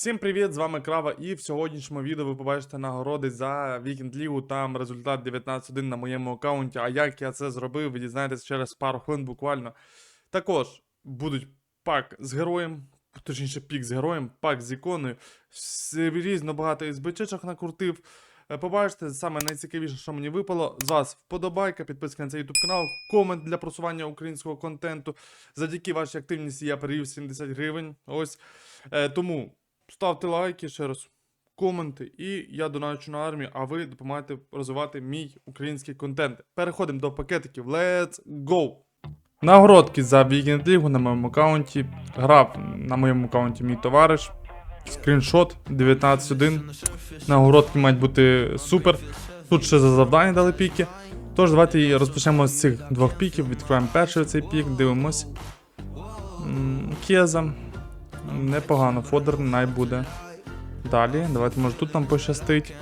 Всім привіт, з вами Крава, і в сьогоднішньому відео ви побачите нагороди за Вікенд Лігу. Там результат 19-1 на моєму аккаунті. А як я це зробив, ви дізнаєтесь через пару хвилин буквально. Також будуть пак з героєм, точніше, пік з героєм, пак з іконою. Різно багато із бичечок накрутив. Е, Побачите, саме найцікавіше, що мені випало. З вас вподобайка, підписка на цей YouTube канал, комент для просування українського контенту. Завдяки вашій активності я перевів 70 гривень. Ось. Е, тому ставте лайки ще раз, коменти, і я доначу на армію, а ви допомагаєте розвивати мій український контент. Переходимо до пакетиків. Let's go! Нагородки за Weekend League на моєму аккаунті. Грав на моєму аккаунті мій товариш. Скріншот 19.1. Нагородки мають бути супер. Тут ще за завдання дали піки. Тож, давайте розпочнемо з цих двох піків. Відкриваємо перший цей пік, дивимось. Кеза. Непогано, фодер най буде. Далі, давайте, може тут нам пощастить.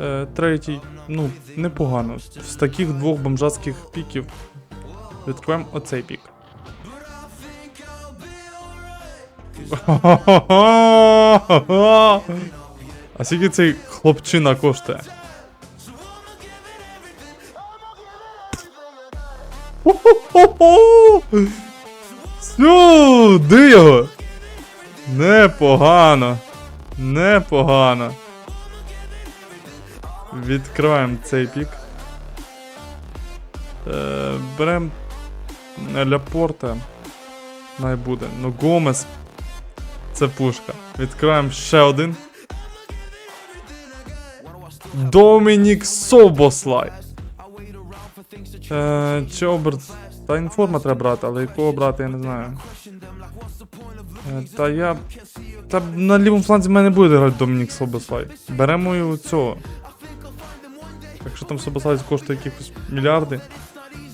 Е, третій, ну, непогано. З таких двох бомжатських піків відкриваємо оцей пік. А скільки цей хлопчина коштує? Хо-хо-хо-хо! Його! Непогано. Непогано. Відкриваємо цей пік. Е, берем Ляпорта. Най буде. Ну, Гомес. Це пушка. Відкриваємо ще один. Домінік Собослай. Е, Чоберт. Та інформа треба брати, але якого брати, я не знаю. Та я. Та на лівому фланзі в мене буде грати Домінік Собослай. Беремо його цього. Якщо там Собослай коштує якихось мільярди.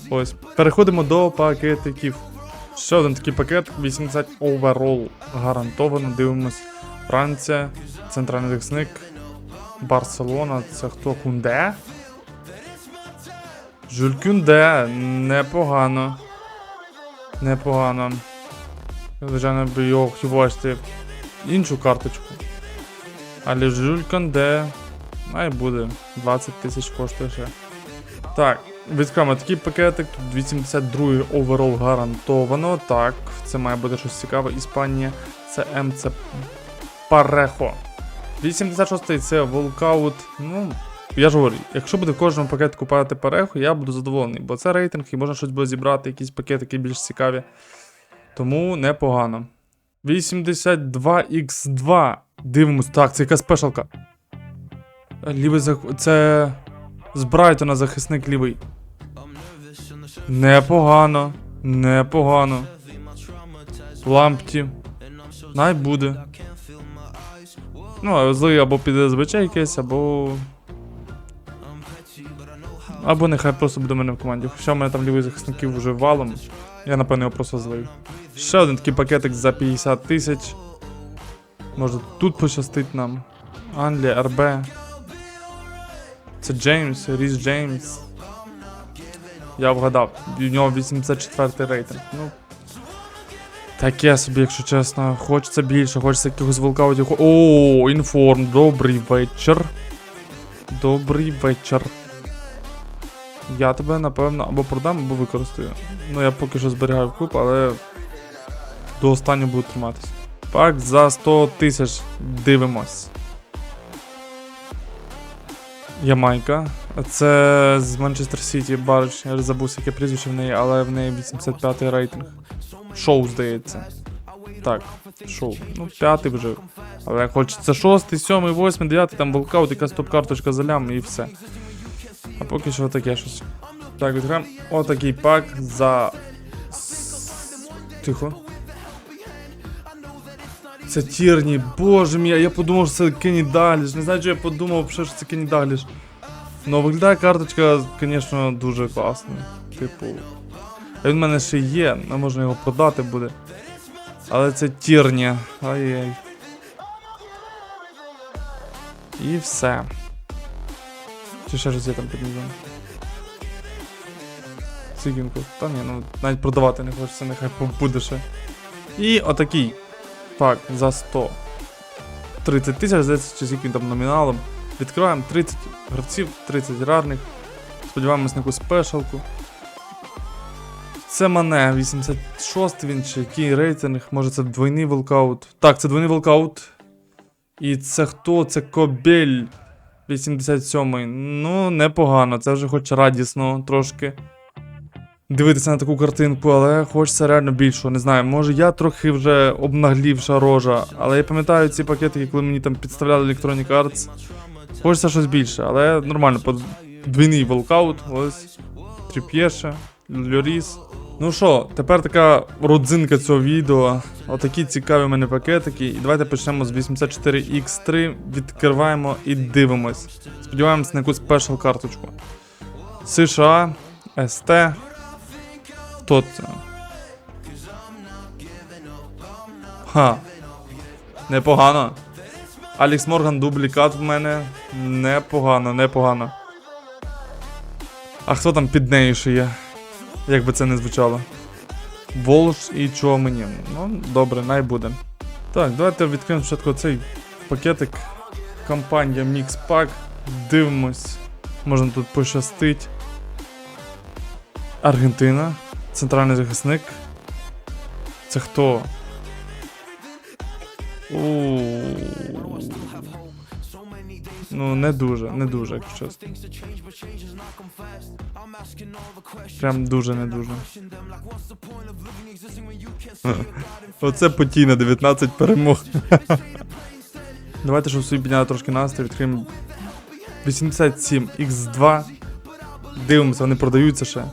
Ось. Переходимо до пакетиків. Ще один такий пакет 80 оверол. Гарантовано дивимось. Франція, центральний захисник, Барселона. Це хто? Кунде? Жюль Кюнде. Непогано. Непогано. Звичайно, би його хотів бачити іншу карточку. Але Жюль Кюнде. Най буде. 20 тисяч коштує ще. Так, відкриваємо такий пакетик. Тут 82 оверол гарантовано. Так, це має бути щось цікаве. Іспанія. Це МЦ Парехо. 86-й це волкаут. Ну, я ж говорю, якщо буде в кожному пакетику падати Парехо, я буду задоволений, бо це рейтинг і можна щось буде зібрати, якісь пакетики більш цікаві. Тому непогано. 82x2. Дивимось. Так, це якась спешалка. Лівий зах... Це. З Брайтона захисник лівий. Непогано. Непогано. Лампті. Най буде. Ну, а злий або піде з БЧ якесь, або. Або нехай просто буде в мене в команді. Хоча в мене там лівий захисників вже валом. Я напевно його просто злив. Ще один такий пакетик за 50 тисяч. Може тут пощастить нам. Англія, РБ. Це Джеймс, Ріс Джеймс. Я вгадав. У нього 84 рейтинг. Ну. Таке собі, якщо чесно. Хочеться більше, хочеться якихось волкаутів. О, інформ, добрий вечір. Добрий вечір. Я тебе, напевно, або продам, або використаю. Ну, я поки що зберігаю в але до останнього буду триматися. Пак за 100 тисяч дивимось. Ямайка. Це з Манчестер Сіті Барич. Я забув, яке прізвище в неї, але в неї 85 рейтинг. Шоу, здається. Так, шоу. Ну, п'ятий вже. Але хочеться шостий, сьомий, восьмий, дев'ятий, там волкаут, якась топ-карточка за лям і все. Поки що таке щось. Так, відкриваємо отакий пак за. Тихо. Це Тірні, боже мій, я подумав, що це Кенні Даліш. Не знаю, що я подумав, що це Кенні Даліш. Ну, виглядає карточка, звісно, дуже класно. Типу. А він в мене ще є, не можна його продати буде. Але це Тірні. Ай-яй. І все. Чи ще щось є там під низом? Сігінку. Та ні, ну навіть продавати не хочеться, нехай буде ще. І отакий. Так, за 100. 30 тисяч, здається, чи він там номіналом. Відкриваємо 30 гравців, 30 рарних. Сподіваємось на якусь спешалку. Це Мане, 86 він чи який рейтинг, може це двойний волкаут. Так, це двойний волкаут. І це хто? Це Кобель 87-й. Ну, непогано, це вже хоч радісно трошки. Дивитися на таку картинку, але хочеться реально більшого. Не знаю, може я трохи вже обнаглівша рожа, але я пам'ятаю ці пакетики, коли мені там підставляли Electronic Arts. Хочеться щось більше, але нормально, подвійний волкаут, ось. Тріп'єше, Льоріс. Ну що, тепер така родзинка цього відео. Отакі цікаві в мене пакетики. І давайте почнемо з 84X3, відкриваємо і дивимось. Сподіваємось на якусь спешл карточку. США, СТ. Хто це? Ха. Непогано. Алікс Морган дублікат в мене. Непогано, непогано. А хто там під нею ще є? Як би це не звучало. Волш і чого мені. Ну, добре, най буде. Так, давайте відкриємо спочатку цей пакетик. Компанія Mix Pack. Дивимось. Можна тут пощастить. Аргентина. Центральний захисник. Це хто? У. Ну, не дуже, не дуже, якщо чесно. Прям дуже не дуже. Оце потійно 19 перемог. Давайте, щоб собі підняти трошки настрій, відкриємо 87 X2. Дивимося, вони продаються ще.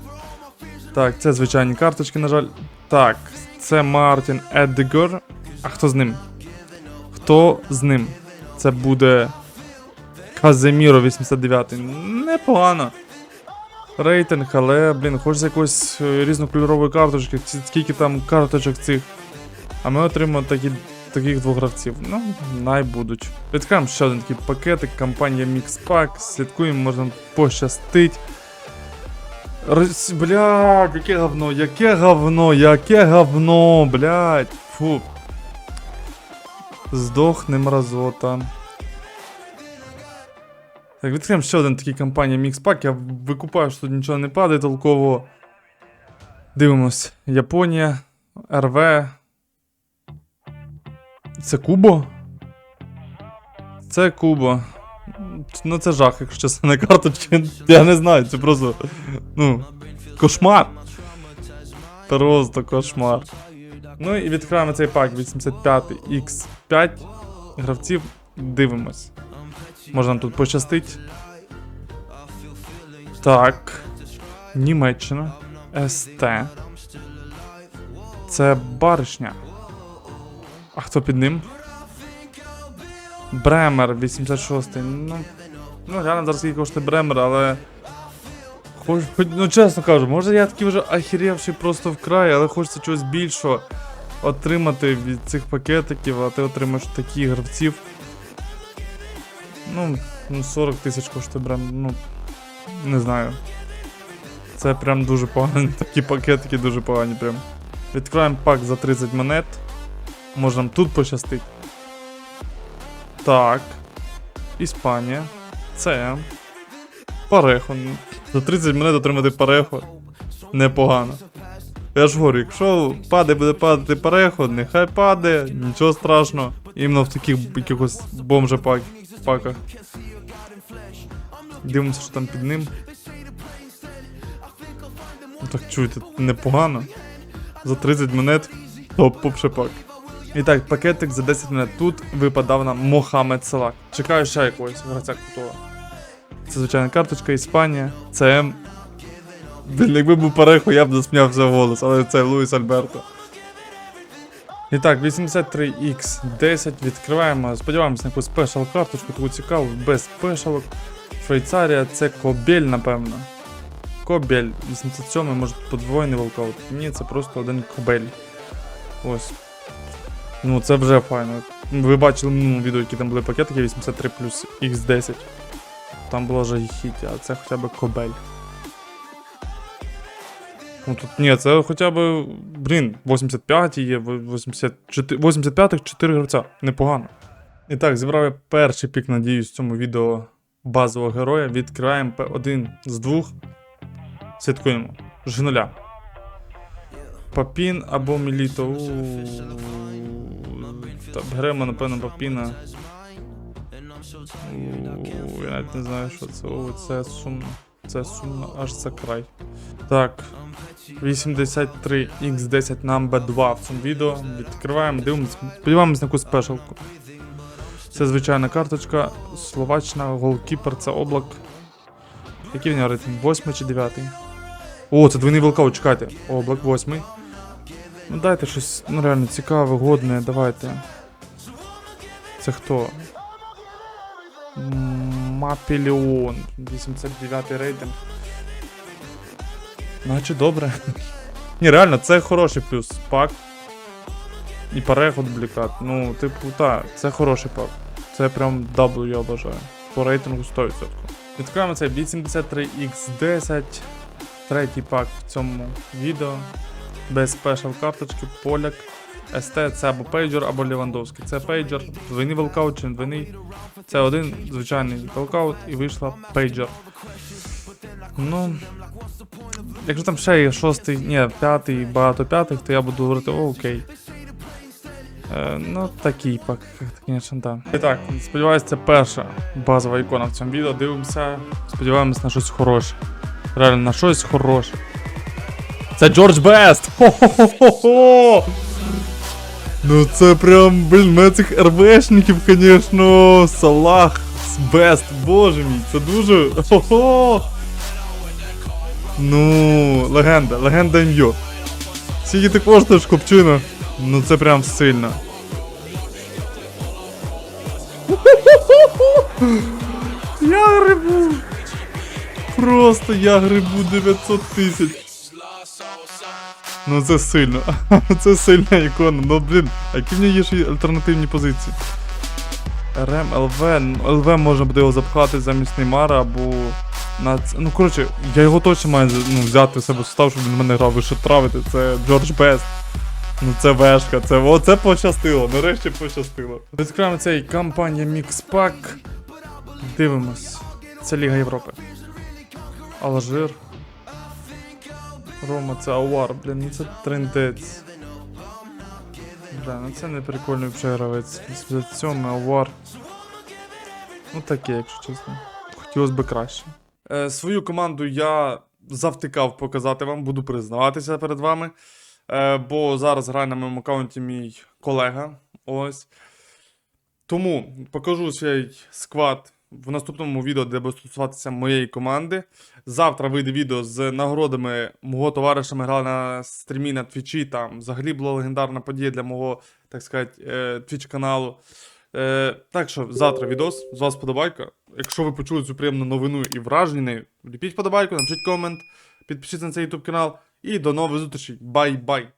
Так, це звичайні карточки, на жаль. Так, це Мартін Едгор. А хто з ним? Хто з ним? Це буде. Каземіро 89. Непогано. Рейтинг, але, блін, хочеться якоїсь е, різнокольорової карточки, скільки там карточок цих. А ми отримаємо такі, таких двох гравців. Ну, най будуть. Відкриємо ще один такий пакетик, компанія Mixpack, слідкуємо, можна пощастить. Рос... Блядь, яке говно, яке говно, яке говно, блядь. Фу. Здохне мразота. Так, відкриємо ще один такий компанія Mixpack. Я викупаю, що тут нічого не падає толково. Дивимось. Японія, РВ. Це Кубо? Це Кубо. Ну це жах, якщо чесно, на карточки. Я не знаю, це просто. Ну. Кошмар. Просто кошмар. Ну і відкриваємо цей пак 85 X5 гравців. Дивимось. Може нам тут пощастить. Так. Німеччина. СТ. Це баришня. А хто під ним? Бремер 86. Ну. Ну, реально зараз скільки коштує Бремер, але. Хоч, ну чесно кажу, може я такий вже ахірівший просто вкрай, але хочеться чогось більшого отримати від цих пакетиків, а ти отримаєш таких гравців. Ну, ну 40 тисяч коштує Бремер, ну. Не знаю. Це прям дуже погані. Такі пакетики дуже погані прям. Відкриваємо пак за 30 монет. Може нам тут пощастить. Так. Іспанія. Це. Парехо. За 30 монет отримати парехо. Непогано. Я ж говорю, якщо падає, буде падати парехо, нехай падає, нічого страшного. Іменно в таких якихось бомжа паках. Дивимося, що там під ним. Ну так чуєте, непогано. За 30 монет топ попшепак. І так, пакетик за 10 монет. Тут випадав нам Мохамед Салак. Чекаю ще якогось гравця крутого. Це звичайна карточка, Іспанія, ЦМ. Блін, якби був парехо, я б засміявся в голос, але це Луїс Альберто. І так, 83X10 відкриваємо. Сподіваємось на якусь спешал карточку, таку цікаву, без спешалок. Швейцарія це Кобель, напевно. Кобель, 87 може подвоєний волкаут. Ні, це просто один Кобель. Ось. Ну, це вже файно. Ви бачили в відео, які там були пакетики 83 плюс X10. Там було вже хіті, а це хоча б Кобель. Ну тут ні, це хоча б. Блін, 85 є, 84, 85-х 4 гравця. Непогано. І так, зібрав я перший пік, надіюсь, в цьому відео базового героя. Відкриваємо П1 з двох. Слідкуємо. Жнуля. Папін або Міліто. У, Та беремо, напевно, Папіна. У, Я навіть не знаю, що це. О, це сумно. Це сумно, аж це край. Так. 83X10 нам B2 в цьому відео. Відкриваємо, дивимося. Сподіваємось на якусь спешалку. Це звичайна карточка. Словаччина, голкіпер, це облак. Який в нього рейтинг? 8 чи 9? О, це двойний волкаут, чекайте. Облак 8. Ну дайте щось ну, реально цікаве, годне, давайте. Це хто? М, Мапілеон. 89 рейтинг. Наче добре. Ні, реально, це хороший плюс. Пак. І переход блікат. Ну, типу, так, це хороший пак. Це прям W я бажаю. По рейтингу 100%. Відкриваємо цей B73X10. Третій пак в цьому відео. Без спешл карточки, поляк. СТ це або пейджер, або Лівандовський. Це пейджер, двойний волкаут чи не двойний. Це один звичайний волкаут і вийшла пейджер. Ну. Якщо там ще є шостий, ні, п'ятий, багато п'ятих, то я буду говорити, о, окей. Е, ну, такий пак, звісно, так. І так, сподіваюся, це перша базова ікона в цьому відео. Дивимося, сподіваємось на щось хороше. Реально, на щось хороше. Це Джордж Бест! Хо-хо-хо-хо! Ну це прям, блін, мене цих РВшників, звісно, Салах, Бест, боже мій, це дуже. Хо-хо! Ну, легенда, легенда ім'ю. Скільки ти коштуєш, копчина? Ну це прям сильно. Я грибу! Просто я грибу 900 тисяч. Ну це сильно. це сильна ікона. Ну блін, а які в нього є ще альтернативні позиції? РМ, ЛВ. ЛВ можна буде його запхати замість Неймара або. На... Ну, коротше, я його точно маю ну, взяти в себе в состав, щоб він мене грав, ви що травите, це Джордж Бест. Ну це вешка, це оце пощастило, нарешті пощастило. Відкриваємо цей кампанія Pack. Дивимось. Це Ліга Європи. Алжир. Рома, це Ауар, блін, ну це трендець. Бля, ну це не прикольний гравець. 87 Ауар. Ну таке, якщо чесно. Хотілося б краще. Е, свою команду я завтикав показати вам, буду признаватися перед вами. Е, бо зараз грає на моєму аккаунті мій колега. Ось. Тому покажу свій склад в наступному відео, де буде стосуватися моєї команди. Завтра вийде відео з нагородами мого товариша. Ми грали на стрімі на твічі. Там взагалі була легендарна подія для мого, так сказати, твіч каналу. Е, так що завтра відос, з вас подобайка. Якщо ви почули цю приємну новину і вражені нею, ліпіть подобайку, напишіть комент, підпишіться на цей YouTube канал і до нових зустрічей. Бай-бай!